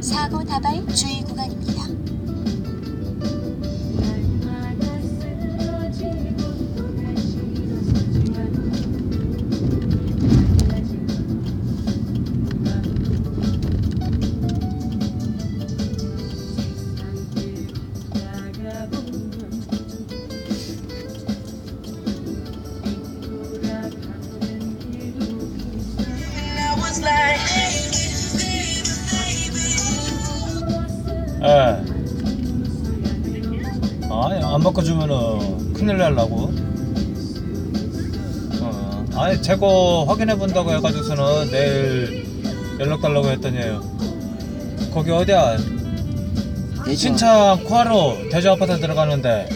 사고 다발 주의 구간입니다. 예. 아니 안 바꿔주면은 큰일 날라고. 어. 아니 재고 확인해 본다고 해가지고서는 내일 연락 달라고 했더니 거기 어디야? 신창 코하로 대주 아파트 들어가는데